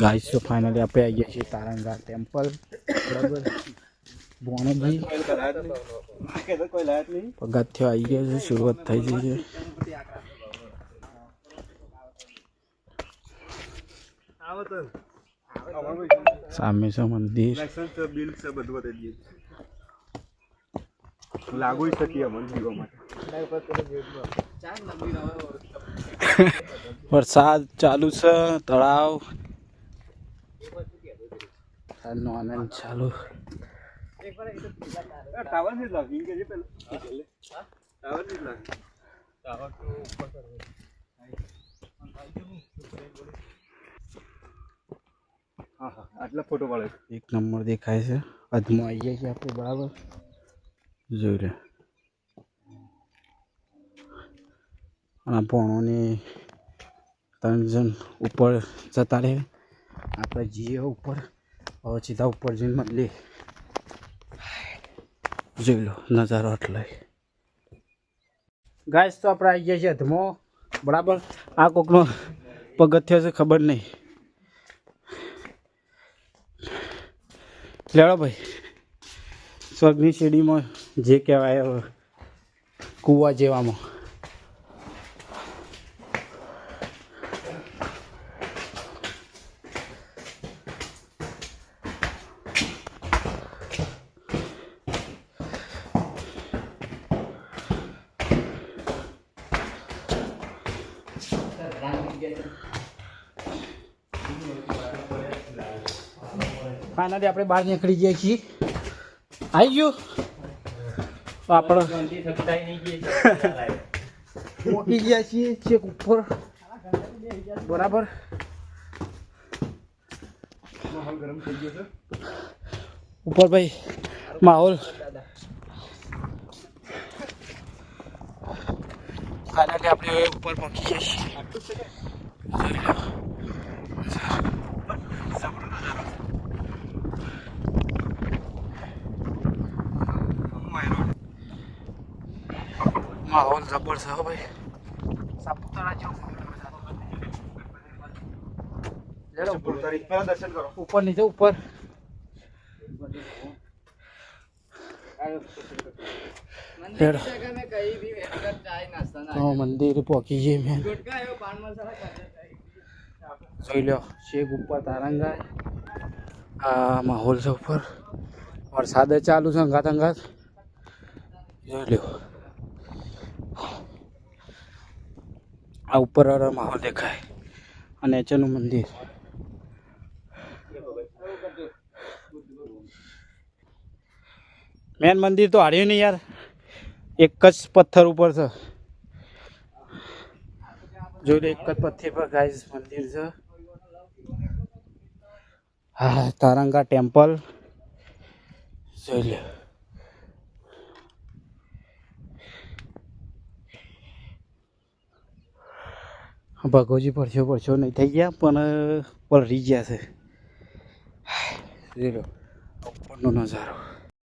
Guys તો finally આપણે આવી ગયા છીએ તારંગા ટેમ્પલ બરાબર? પગથિયો આવી ગયા છે શરૂઆત થઈ ગઈ છે. સામે છે મંદિર. લાગુ શકીએ મંદિરો માટે. વરસાદ ચાલુ છે તળાવ વરસાદનો આનંદ ચાલુ. આટલા ફોટો પાડે એક નંબર દેખાય છે. અધમાં આવી જાય છે આપણે બરાબર. જોઈ રહ્યા અને પોણોની ત્રણ જણ ઉપર જતા રહે. આપણે જઈએ ઉપર. હવે સીધા ઉપર જઈને મળીએ જોઈ લો, નજારો એટલે ગાય તો આપણે આવી ગયા છીએ અધમો બરાબર? આ કોકનો પગથિયો છે, ખબર નહીં. લેડો ભાઈ. સ્વર્ગની શેરડીમાં જે કહેવાય, કૂવા જેવામાં. ફાઇનલી આપણે બહાર નીકળી ગયા છીએ. આવી ગયું? આપણે પહોંચી ગયા છીએ ચેક ઉપર. બરાબર? માહોલ ગરમ થઈ ગયો છે. ઉપર ભાઈ માહોલ ફાઇનલી આપણે ઉપર પહોંચી છીએ. માહોલ જબરજસ્ત હો ભાઈ. સાપુતારા જેવું દર્શન કરો ઉપર નીચે, ઉપર. લેડો તો મંદિર પહોંચી જઈએ મેં. જોઈ લો શેખ ઉપર તારંગા આ માહોલ છે ઉપર. વરસાદ ચાલુ છે અંગાત અંગાત જોઈ લો આ ઉપર માહોલ દેખાય. અને નીચેનું મંદિર. મેન મંદિર તો હાર્યું નહીં યાર. એક જ પથ્થર ઉપર છે. જોઈ લો, એક જ પથ્થર પર ગાઈઝ મંદિર છે. હા, તારંગા ટેમ્પલ. જોઈ લો. ભગોજી પડશો પડશો નહીં થઈ ગયા, પણ પલરી ગયા છે. જોઈ ઉપરનો નજારો.